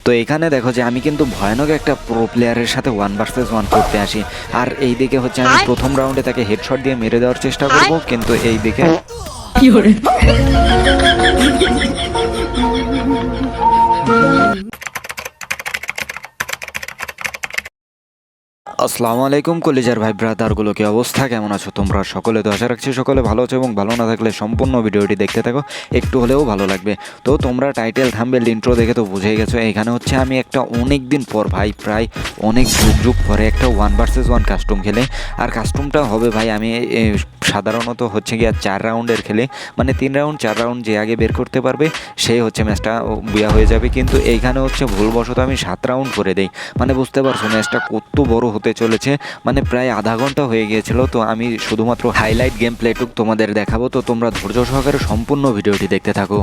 তো এখানে দেখো যে আমি কিন্তু ভয়ানক একটা প্রো প্লেয়ারের সাথে ওয়ান ভার্সেস ওয়ান করতে আসি। আর এই দিকে হচ্ছে আমি প্রথম রাউন্ডে তাকে হেডশট দিয়ে মেরে দেওয়ার চেষ্টা করব কিন্তু এই দিকে আসসালামু আলাইকুম কলিজার ভাই ব্রাদারগুলো কি অবস্থা? কেমন আছো তোমরা? সকলে তো আশা রাখছি সকলে ভালো আছো এবং ভালো না থাকলে সম্পূর্ণ ভিডিওটি দেখতে থাকো, একটু হলেও ভালো লাগবে। তো তোমরা টাইটেল থাম্বেল ইন্ট্রো দেখে তো বুঝেই গেছো এখানে হচ্ছে আমি একটা অনেক দিন পর ভাই, প্রায় অনেক যুগ যুগ পরে একটা ওয়ান ভার্সেস ওয়ান কাস্টম খেলে। আর কাস্টমটা হবে ভাই, আমি সাধারণত হচ্ছে গিয়ে চার রাউন্ডের খেলে। মানে তিন রাউন্ড চার রাউন্ড যে আগে বের করতে পারবে, সে হচ্ছে ম্যাচটা বিয়া হয়ে যাবে। কিন্তু এইখানে হচ্ছে ভুলবশত আমি সাত রাউন্ড করে দেই। মানে বুঝতে পারছ ম্যাচটা কত বড় হতে চলেছে। মানে প্রায় আধা ঘণ্টা হয়ে গিয়েছিল, তো আমি শুধুমাত্র হাইলাইট গেম প্লেটুক তোমাদের দেখাবো। তো তোমরা ধৈর্য সহকারে সম্পূর্ণ ভিডিওটি দেখতে থাকো।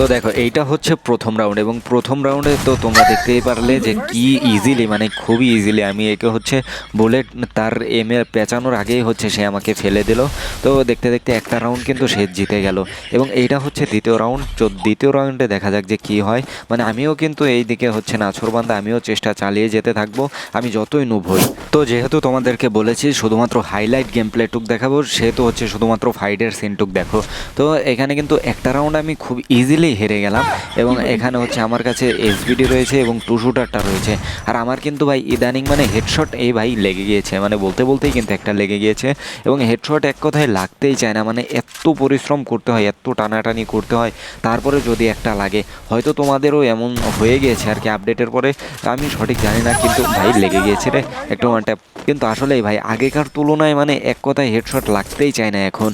তো দেখো, এইটা হচ্ছে প্রথম রাউন্ড এবং প্রথম রাউন্ডে তো তোমরা দেখতেই পারলে যে কি ইজিলি মানে খুবই ইজিলি আমি একে হচ্ছে বুলেট তার এমে পেঁচানোর আগেই হচ্ছে সে আমাকে ফেলে দিল। তো দেখতে দেখতে একটা রাউন্ড কিন্তু সে জিতে গেল এবং এইটা হচ্ছে দ্বিতীয় রাউন্ড তো দ্বিতীয় রাউন্ডে দেখা যাক যে কি হয়। মানে আমিও কিন্তু এই দিকে হচ্ছে নাছরবান্ধা আমিও চেষ্টা চালিয়ে যেতে থাকব, আমি যতই নুব হই। তো যেহেতু তোমাদেরকে বলেছি শুধুমাত্র হাইলাইট গেম প্লেটুক দেখাবো সেহেতু হচ্ছে শুধুমাত্র ফাইটের সিনটুক দেখো। তো এখানে কিন্তু একটা রাউন্ড আমি খুব ইজিলি হেরে গেলাম। এবং এখানে হচ্ছে আমার কাছে এসবিডি রয়েছে এবং টু শুটারটা রয়েছে। আর আমার কিন্তু ভাই ইদানিং মানে হেডশট এই ভাই লেগে গিয়েছে। মানে বলতে বলতেই কিন্তু একটা লেগে গিয়েছে। এবং হেডশট এক কথায় লাগতেই চায় না। মানে এত পরিশ্রম করতে হয়, এত টানাটানি করতে হয়। তারপরে যদি একটা লাগে, হয়তো তোমাদেরও এমন হয়ে গিয়েছে আর কি আপডেটের পরে। আমি সঠিক জানি না, কিন্তু ভাই লেগে গিয়েছে রে। একটা ওয়ান ট্যাপ কিন্তু আসলেই ভাই, আগেকার তুলনায় মানে এক কথায় হেডশট লাগতেই চায় না এখন।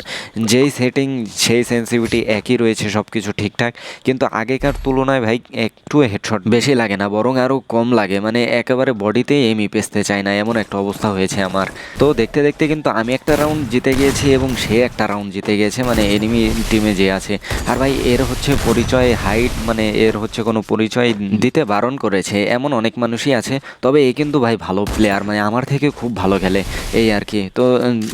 যেই সেটিং সেই সেন্সিভিটি একই রয়েছে সব কিছু ঠিকঠাক। কিন্তু আগেকার তুলনায় ভাই একটু হেডশট বেশি লাগে না বরং আরও কম লাগে। মানে একেবারে বডিতেই এমি পেসতে চায় না এমন একটা অবস্থা হয়েছে আমার। তো দেখতে দেখতে কিন্তু আমি একটা রাউন্ড জিতে গিয়েছি এবং সে একটা রাউন্ড জিতে গিয়েছে মানে এনিমি টিমে যে আছে। আর ভাই এর হচ্ছে পরিচয় হাইট মানে এর হচ্ছে কোনো পরিচয় দিতে বারণ করেছে এমন অনেক মানুষই আছে। তবে এ কিন্তু ভাই ভালো প্লেয়ার মানে আমার থেকে খুব ভালো খেলে এই আর কি। তো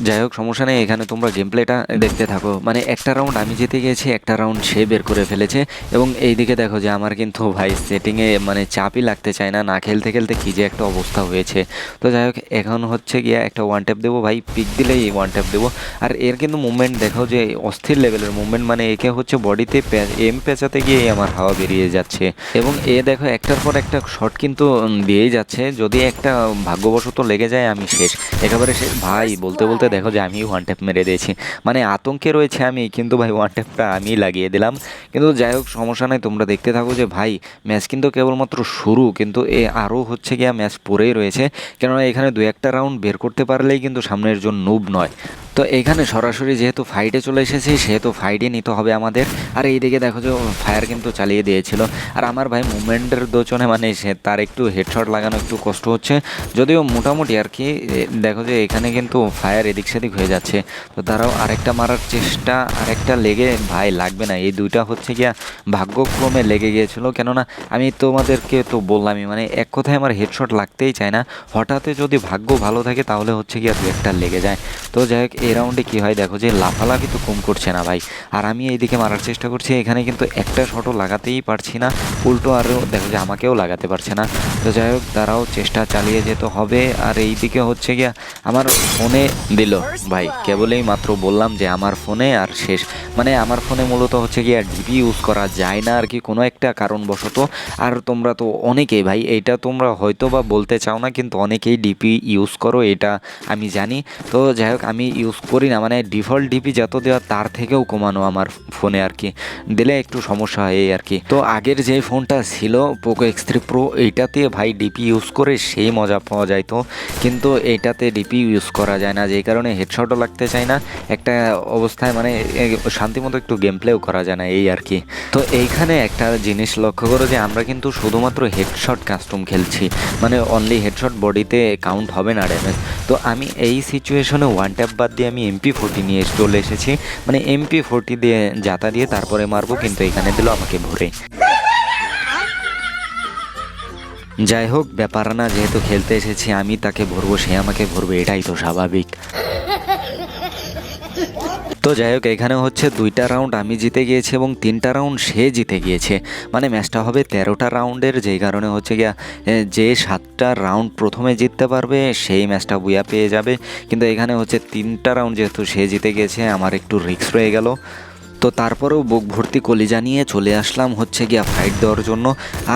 যাই হোক সমস্যা নেই এখানে তোমরা গেম প্লেটা দেখতে থাকো। মানে একটা রাউন্ড আমি জিতে গিয়েছি একটা রাউন্ড সে বের করে ফেলেছে। এবং এই দিকে দেখো যে আমার কিন্তু ভাই সেটিংয়ে মানে চাপই লাগতে চায় না না খেলতে খেলতে কী যে একটা অবস্থা হয়েছে। তো যাই হোক, এখন হচ্ছে গিয়ে একটা ওয়ান ট্যাপ দেবো ভাই পিক দিলেই ওয়ান ট্যাপ দেবো। আর এর কিন্তু মুভমেন্ট দেখো যে অস্থির লেভেলের মুভমেন্ট মানে একে হচ্ছে বডিতে এম পেঁচাতে গিয়েই আমার হাওয়া বেরিয়ে যাচ্ছে। এবং এ দেখো একটার পর একটা শট কিন্তু দিয়েই যাচ্ছে। যদি একটা ভাগ্যবশত লেগে যায়, আমি শেষ। একেবারে শেষ ভাই বলতে বলতে দেখো যে আমি ওয়ান ট্যাপ মেরে দিয়েছি। মানে আতঙ্কে রয়েছে আমি, কিন্তু ভাই ওয়ান ট্যাপটা আমি লাগিয়ে দিলাম। কিন্তু যাই হোক, সমস্যা নাই, তোমরা দেখতে থাকো যে ভাই ম্যাচ কিন্তু কেবলমাত্র শুরু, কিন্তু এ আরও হচ্ছে গিয়া ম্যাচ পরেই রয়েছে। কেননা এখানে দু একটা রাউন্ড বের করতে পারলেই কিন্তু সামনের জন্য নুব নয়। তো এখানে সরাসরি যেহেতু ফাইটে চলে এসেছি, সেহেতু ফাইটে নিতে হবে আমাদের। আর এইদিকে দেখো যে ফায়ার কিন্তু চালিয়ে দিয়েছিল। আর আমার ভাই মুভমেন্টের দোচনে মানে সে তার একটু হেডশট লাগানো একটু কষ্ট হচ্ছে। যদিও মোটামুটি আর কি দেখো যে এখানে কিন্তু ফায়ার এদিক সেদিক হয়ে যাচ্ছে। তো তারাও আরেকটা মারার চেষ্টা, আরেকটা লেগে, ভাই লাগবে না। এই দুইটা হচ্ছে গিয়া ভাগ্যক্রমে লেগে গিয়েছিল। কেননা, আমি তোমাদেরকে তো বললামই মানে এক কথায় আমার হেডশট লাগতেই চায় না। হঠাৎ যদি ভাগ্য ভালো থাকে, তাহলে হচ্ছে গিয়া দু একটা লেগে যায়। তো যাই হোক এই রাউন্ডে কী হয়? দেখো যে লাফালাফি তো কম করছে না ভাই। আর আমি এইদিকে মারার চেষ্টা করছি, এখানে কিন্তু একটা শটও লাগাতেই পারছি না। উল্টো আরও দেখো যে আমাকেও লাগাতে পারছে না। তো যাই হোক তারাও চেষ্টা চালিয়ে যেতে হবে। আর এইদিকে হচ্ছে গিয়া আমার ফোনে দিল ভাই। কেবলেই মাত্র বললাম যে আমার ফোনে আর শেষ। মানে আমার ফোনে মূলত হচ্ছে গিয়া ডিপি ইউজ করা যায় না আর কি কোনো একটা কারণবশত। আর তোমরা তো অনেকেই ভাই, এইটা তোমরা হয়তো বা বলতে চাও না, কিন্তু অনেকেই ডিপি ইউজ করো, এটা আমি জানি। তো যাই হোক, আমি ইউজ করি না মানে ডিফল্ট ডিপি যত দেওয়া তার থেকেও কমানো আমার ফোনে আর কি। দিলে একটু সমস্যা হয় এই আর কি। তো আগের যে ফোনটা ছিল পোকো এক্স থ্রি প্রো এইটাতে ভাই ডিপি ইউজ করে সেই মজা পাওয়া যায় তো। কিন্তু এইটাতে ডিপি ইউজ করা যায় না, যেই কারণে হেডশটও লাগতে চায় না। একটা অবস্থায় মানে শান্তিমতো একটু গেম প্লেও করা যায় না এই আর কি। তো এইখানে একটা জিনিস লক্ষ্য করো যে, আমরা কিন্তু শুধুমাত্র হেডশট কাস্টম খেলছি। মানে অনলি হেডশট বডিতে কাউন্ট হবে না ড্যামেজ তো আমি এই সিচুয়েশনে ওয়ান ট্যাপ বাদ দিয়ে আমি এমপি ফোরটি নিয়ে চলে এসেছি। মানে এমপি ফোরটি দিয়ে যাতা দিয়ে তারপরে মারবো, কিন্তু এখানে দিল আমাকে ভরে। যাই হোক, ব্যাপার না, যেহেতু খেলতে এসেছি, আমি তাকে ভরবো, সে আমাকে ভরবে, এটাই তো স্বাভাবিক। তো যাই হোক, এখানে হচ্ছে দুইটা রাউন্ড আমি জিতে গিয়েছি এবং তিনটা রাউন্ড সে জিতে গিয়েছে। মানে ম্যাচটা হবে তেরোটা রাউন্ডের যেই কারণে হচ্ছে গিয়া যে সাতটা রাউন্ড প্রথমে জিততে পারবে, সেই ম্যাচটা বুয়া পেয়ে যাবে। কিন্তু এখানে হচ্ছে তিনটা রাউন্ড যেহেতু সে জিতে গেছে আমার একটু রিক্স রয়ে গেল। তো তারপরেও বুক ভর্তি কলিজা নিয়ে চলে আসলাম হচ্ছে গিয়া ফাইট দেওয়ার জন্য।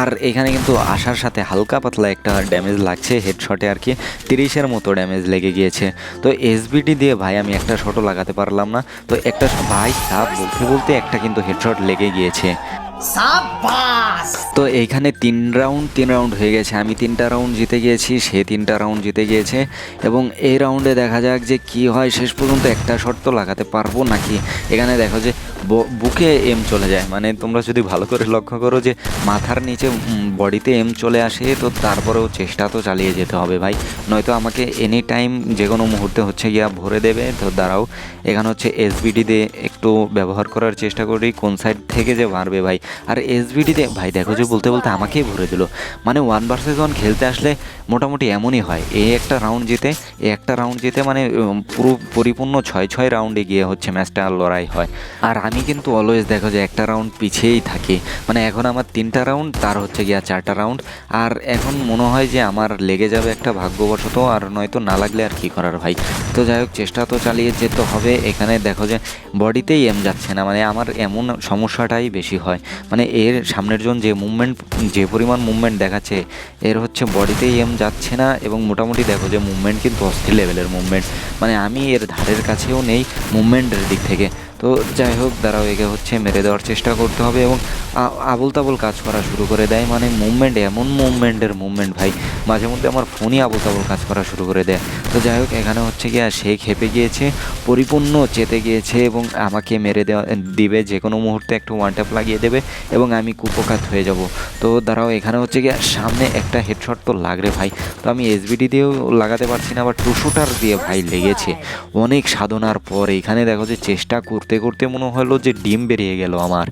আর এখানে কিন্তু আসার সাথে হালকা পাতলা একটা ড্যামেজ লাগছে হেডশটে আর কি তিরিশের মতো ড্যামেজ লেগে গিয়েছে। তো এসবিটি দিয়ে ভাই আমি একটা শটও লাগাতে পারলাম না। তো একটা ভাই সাপ বলতে বলতে একটা কিন্তু হেডশট লেগে গিয়েছে। তো এইখানে তিন রাউন্ড তিন রাউন্ড হয়ে গেছে। আমি তিনটা রাউন্ড জিতে গিয়েছি, সে তিনটা রাউন্ড জিতে গিয়েছে। এবং এই রাউন্ডে দেখা যাক যে কি হয়। শেষ পর্যন্ত একটা শর্ত লাগাতে পারব নাকি? এখানে দেখো যে বুকে এম চলে যায়। মানে তোমরা যদি ভালো করে লক্ষ্য করো যে মাথার নিচে বডিতে এম চলে আসে, তো তারপরেও চেষ্টা তো চালিয়ে যেতে হবে ভাই। নয়তো আমাকে এনি টাইম যে কোনো মুহূর্তে হচ্ছে গিয়া ভরে দেবে। তো দাঁড়াও, এখানে হচ্ছে এসবিডি দিয়ে একটু ব্যবহার করার চেষ্টা করি। কোন সাইড থেকে যে মারবে ভাই? আর এসবিডিতে ভাই দেখো যে বলতে বলতে আমাকেই ভরে দিল। মানে ওয়ান ভার্সেস ওয়ান খেলতে আসলে মোটামুটি এমনই হয়। এই একটা রাউন্ড জিতে এই একটা রাউন্ড জিতে মানে পুরো পরিপূর্ণ ছয় ছয় রাউন্ডে গিয়ে হচ্ছে ম্যাচটা লড়াই হয়। আর আমি কিন্তু অলওয়েজ দেখো যে একটা রাউন্ড পিছিয়েই থাকি। মানে এখন আমার তিনটা রাউন্ড তার হচ্ছে গিয়া চারটা রাউন্ড আর এখন মনে হয় যে আমার লেগে যাবে একটা ভাগ্যবশত, আর নয়তো না লাগলে আর কি করার ভাই। তো যাই হোক, চেষ্টা তো চালিয়ে যেতে হবে। এখানে দেখো যে বডিতেই এম যাচ্ছে না। মানে আমার এমন সমস্যাটাই বেশি হয়। মানে এর সামনের জন যে মুভমেন্ট যে পরিমাণ মুভমেন্ট দেখাচ্ছে, এর হচ্ছে বডিতেই এম যাচ্ছে না এবং মোটামুটি দেখো যে মুভমেন্ট কিন্তু অস্থির লেভেলের মুভমেন্ট মানে আমি এর ধারের কাছেও নেই মুভমেন্টের দিক থেকে। তো যাই হোক, দাঁড়াও, একে হচ্ছে মেরে দেওয়ার চেষ্টা করতে হবে এবং আবল তাবল কাজ করা শুরু করে দেয়। মানে মুভমেন্ট এমন মুভমেন্টের মুভমেন্ট ভাই। মাঝে মধ্যে আমার ফোনই আবল তাবল কাজ করা শুরু করে দেয়। তো যাই হোক, এখানে হচ্ছে গিয়ে সে খেপে গিয়েছে, পরিপূর্ণ চেতে গিয়েছে এবং আমাকে মেরে দেওয়া দিবে, যে কোনো মুহূর্তে একটু ওয়ান ট্যাপ লাগিয়ে দেবে এবং আমি কুপকাত হয়ে যাব। তো দাঁড়াও, এখানে হচ্ছে গিয়ে সামনে একটা হেডশট তো লাগরে ভাই। তো আমি এসবিডি দিয়েও লাগাতে পারছি না, আবার টু শুটার দিয়ে ভাই লেগেছে। অনেক সাধনার পর এখানে দেখো যে চেষ্টা করতে করতে মনে হলো যে ডিম বেরিয়ে গেল আমার।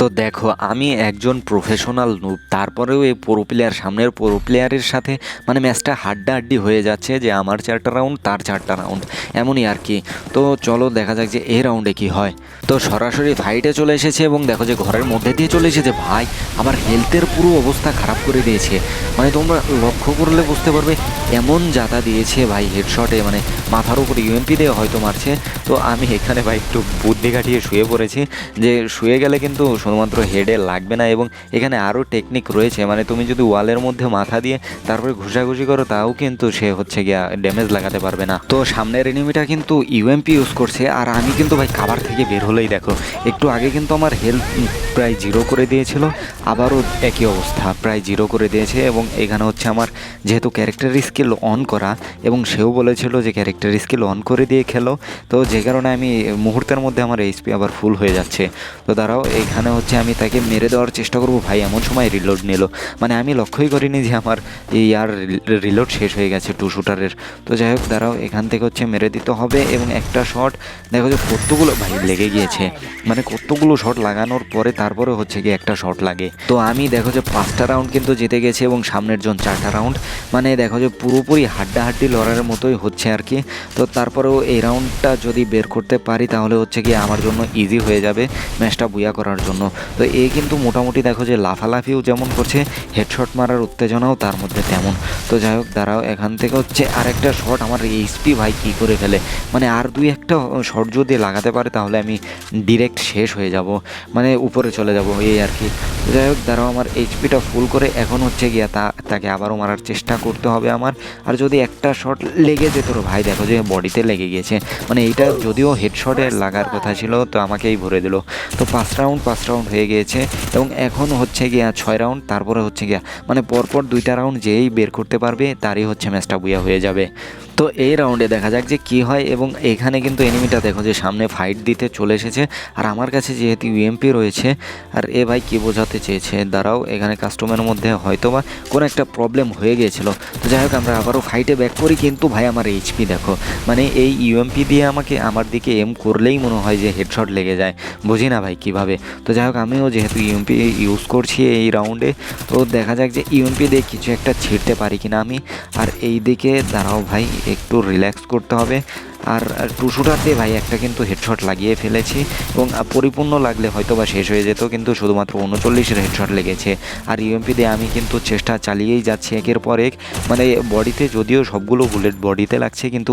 তো দেখো, আমি একজন প্রফেশনাল নুব তারপরেও এই প্রো প্লেয়ার সামনের প্রো প্লেয়ারের সাথে মানে ম্যাচটা হাড্ডাহাড্ডি হয়ে যাচ্ছে যে আমার চারটা রাউন্ড তার চারটা রাউন্ড এমনই আর কি। তো চলো দেখা যাক যে এই রাউন্ডে কি হয়। তো সরাসরি ফাইটে চলে এসেছে এবং দেখো যে ঘরের মধ্যে দিয়ে চলে এসেছে। ভাই, আমার হেলথের পুরো অবস্থা খারাপ করে দিয়েছে। মানে তোমরা লক্ষ্য করলে বুঝতে পারবে, এমন যাতা দিয়েছে ভাই হেডশটে মানে মাথার উপর ইউএমপি দিয়ে হয়তো মারছে। তো আমি এখানে ভাই একটু বুদ্ধি কাটিয়ে শুয়ে পড়েছি যে শুয়ে গেলে কিন্তু শুধুমাত্র হেডে লাগবে না এবং এখানে আরও টেকনিক রয়েছে। মানে তুমি যদি ওয়ালের মধ্যে মাথা দিয়ে তারপরে ঘুষাঘুষি করো, তাও কিন্তু সে হচ্ছে গিয়া ড্যামেজ লাগাতে পারবে না। তো সামনের এনিমিটা কিন্তু ইউএমপি ইউজ করছে। আর আমি কিন্তু ভাই খাবার থেকে বের হলেই দেখো, একটু আগে কিন্তু আমার হেলথ প্রায় জিরো করে দিয়েছিল, আবারও একই অবস্থা, প্রায় জিরো করে দিয়েছে এবং এখানে হচ্ছে আমার যেহেতু ক্যারেক্টার স্কিল অন করা এবং সেও বলেছিল যে ক্যারেক্টার স্কিল অন করে দিয়ে খেলো, তো যে কারণে আমি মুহূর্তের মধ্যে আমার এইচপি আবার ফুল হয়ে যাচ্ছে। তো দাঁড়াও, এখানে হচ্ছে আমি তাকে মেরে দেওয়ার চেষ্টা করব, ভাই এমন সময় রিলোড নিল। মানে আমি লক্ষ্যই করিনি যে আমার এই আর রিলোড শেষ হয়ে গেছে টু শুটারের তো যাই হোক, দাঁড়াও, এখান থেকে হচ্ছে মেরে দিতে হবে এবং একটা শট দেখো যে কতগুলো, ভাই লেগে গিয়েছে। মানে কতগুলো শট লাগানোর পরে তারপরে হচ্ছে কি একটা শট লাগে। তো আমি দেখো যে পাঁচটা রাউন্ড কিন্তু জিতে গেছে এবং সামনের জন চারটা রাউন্ড মানে দেখো যে পুরোপুরি হাড্ডাহাড্ডি লড়াইয়ের মতোই হচ্ছে আর কি। তো তারপরেও এই রাউন্ডটা যদি বের করতে পারি তাহলে হচ্ছে কি আমার জন্য ইজি হয়ে যাবে ম্যাচটা বুয়া করার জন্য। তো এ কিন্তু মোটামুটি দেখো যে লাফালাফিও যেমন করছে হেডশট মারার উত্তেজনাও তার মধ্যে তেমন। তো যাই হোক, দাঁড়াও, এখান থেকে হচ্ছে আরেকটা শট আমার এইচপি ভাই কী করে ফেলে? মানে আর দুই একটা শট যদি লাগাতে পারে তাহলে আমি ডিরেক্ট শেষ হয়ে যাব মানে উপরে চলে যাব, এই আর কি। যাই হোক, দাঁড়াও আমার এইচপিটা ফুল করে, এখন হচ্ছে গিয়া তা, তাকে আবারও মারার চেষ্টা করতে হবে আমার। আর যদি একটা শট লেগে যেত ভাই, দেখো যে বডিতে লেগে গিয়েছে। মানে এইটা যদিও হেডশটে লাগার কথা ছিল, তো আমাকেই ভরে দিল। তো পাঁচ রাউন্ড পাঁচ রাউন্ড হয়ে গিয়েছে, এবং এখন হচ্ছে গিয়া ছয় রাউন্ড তারপরে হচ্ছে গিয়া মানে পরপর দুইটা রাউন্ড যেই বের করতে পারবে, তারই হচ্ছে ম্যাচটা বুয়া হয়ে যাবে। তো এই রাউন্ডে দেখা যাক যে কি হয় এবং এখানে কিন্তু এনিমিটা দেখো যে সামনে ফাইট দিতে চলে এসেছে। আর আমার কাছে যেহেতু ইউএমপি রয়েছে, আর এ ভাই কি বোঝাতে চেয়েছে? দাঁড়াও, এখানে কাস্টমারের মধ্যে হয়তো বা কোনো একটা প্রবলেম হয়ে গিয়েছিল। তো যাই হোক, আমরা আবারও ফাইটে ব্যাক করি, কিন্তু ভাই আমার এইচপি দেখো। মানে এই ইউএমপি দিয়ে আমাকে আমার দিকে এম করলেই মনে হয় যে হেডশট লেগে যায়। বুঝি না ভাই কীভাবে? তো যাই হোক, আমিও যেহেতু ইউএমপি ইউজ করছি এই রাউন্ডে তো দেখা যাক যে ইউএমপি দিয়ে কিছু একটা ছিঁড়তে পারি কিনা আমি। আর এই দিকে দাঁড়াও ভাই একটু রিল্যাক্স করতে হবে। আর টুসুটাতে ভাই একটা কিন্তু হেডশট লাগিয়ে ফেলেছি এবং পরিপূর্ণ লাগলে হয়তো বা শেষ হয়ে যেত, কিন্তু শুধুমাত্র উনচল্লিশের হেডশট লেগেছে। আর ইউএমপি দিয়ে আমি কিন্তু চেষ্টা চালিয়েই যাচ্ছি একের পর এক। মানে বডিতে যদিও সবগুলো বুলেট বডিতে লাগছে, কিন্তু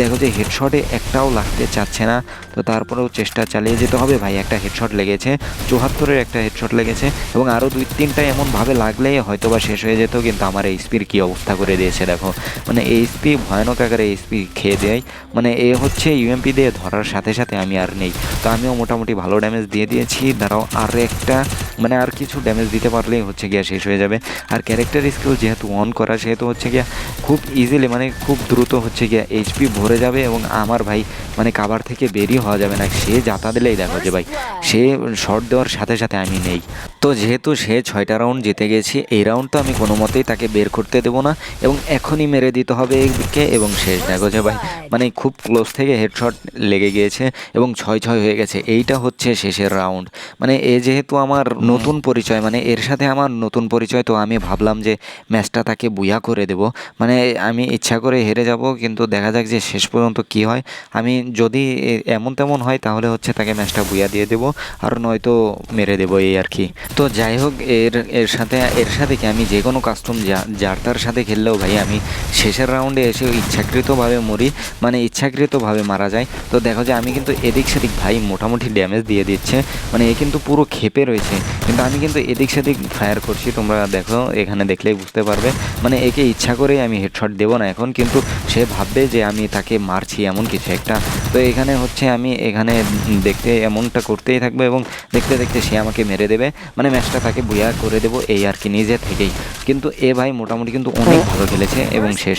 দেখো যে হেডশটে একটাও লাগতে চাচ্ছে না। তো তারপরেও চেষ্টা চালিয়ে যেতে হবে। ভাই, একটা হেডশট লেগেছে, চুয়াত্তরের একটা হেডশট লেগেছে এবং আরও দুই, তিনটা এমনভাবে লাগলেই হয়তো বা শেষ হয়ে যেত, কিন্তু আমার এইচপির কী অবস্থা করে দিয়েছে, দেখো। মানে এইচপি ভয়ানক আকারে এইচপি খেয়ে দেয়। মানে এ হচ্ছে ইউএমপি দিয়ে ধরার সাথে সাথে আমি আর নেই। তো আমিও মোটামুটি ভালো ড্যামেজ দিয়ে দিয়েছি। দাঁড়াও, আর একটা মানে আর কিছু ড্যামেজ দিতে পারলেই হচ্ছে গিয়া শেষ হয়ে যাবে। আর ক্যারেক্টার স্কিল যেহেতু অন করা, সেহেতু হচ্ছে গিয়া খুব ইজিলি মানে খুব দ্রুত হচ্ছে গিয়া এইচপি ভরে যাবে এবং আমার ভাই মানে কাবার থেকে বেরিয়ে হওয়া যাবে না। সে যাতা দিলেই দেখো যে ভাই, সে শর্ট দেওয়ার সাথে সাথে আমি নেই। তো যেহেতু সে ছয়টা রাউন্ড জিতে গেছি এই রাউন্ড তো আমি কোনো মতেই তাকে বের করতে দেবো না এবং এখনই মেরে দিতে হবে এদিকে এবং শেষ দেখো যে ভাই মানে খুব ক্লোজ থেকে হেডশট লেগে গিয়েছে এবং ছয় ছয় হয়ে গেছে এইটা হচ্ছে শেষের রাউন্ড মানে এ যেহেতু আমার নতুন পরিচয় মানে এর সাথে আমার নতুন পরিচয় তো আমি ভাবলাম যে ম্যাচটা তাকে বুয়া করে দেব। মানে আমি ইচ্ছা করে হেরে যাব কিন্তু দেখা যাক যে শেষ পর্যন্ত কি হয়। আমি যদি এমন তেমন হয় তাহলে হচ্ছে তাকে ম্যাচটা বুয়া দিয়ে দেবো আর নয়তো মেরে দেবো এই আর কি। তো যাই হোক, এর এর সাথে এর সাথে কি আমি যে কোনো কাস্টম যার তার সাথে খেললেও ভাই আমি শেষের রাউন্ডে এসে ইচ্ছাকৃতভাবে মরি মানে ইচ্ছাকৃতভাবে মারা যায় তো দেখো যে আমি কিন্তু এদিক সেদিক ভাই মোটামুটি ড্যামেজ দিয়ে দিচ্ছে মানে এ কিন্তু পুরো খেপে রয়েছে। কিন্তু আমি কিন্তু এদিক সেদিক ফায়ার করছি, তোমরা দেখো, এখানে দেখলেই বুঝতে পারবে। মানে একে ইচ্ছা করেই আমি হেডশট দেবো না এখন, কিন্তু সে ভাববে যে আমি তাকে মারছি এমন কিছু একটা। তো এখানে হচ্ছে আমি, এখানে দেখতে এমনটা করতেই থাকব এবং দেখতে দেখতে সে আমাকে মেরে দেবে। মানে ম্যাচটা তাকে বুয়া করে দেবো এই আর কি নিজে থেকেই। কিন্তু এ ভাই মোটামুটি কিন্তু অনেক ভালো খেলেছে এবং শেষ।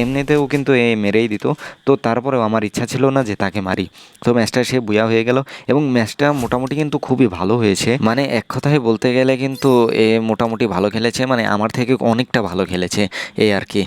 এমনিতেও কিন্তু এ মেরেই দিত। তো তারপরেও আমার ইচ্ছা ছিল না যে তাকে মারি। তো ম্যাচটা সে বুয়া হয়ে গেল এবং ম্যাচটা মোটামুটি কিন্তু খুবই ভালো হয়েছে। মানে এক কথায় বলতে গেলে কিন্তু এ মোটামুটি ভালো খেলেছে। মানে আমার থেকে অনেকটা ভালো খেলেছে এই আর কি।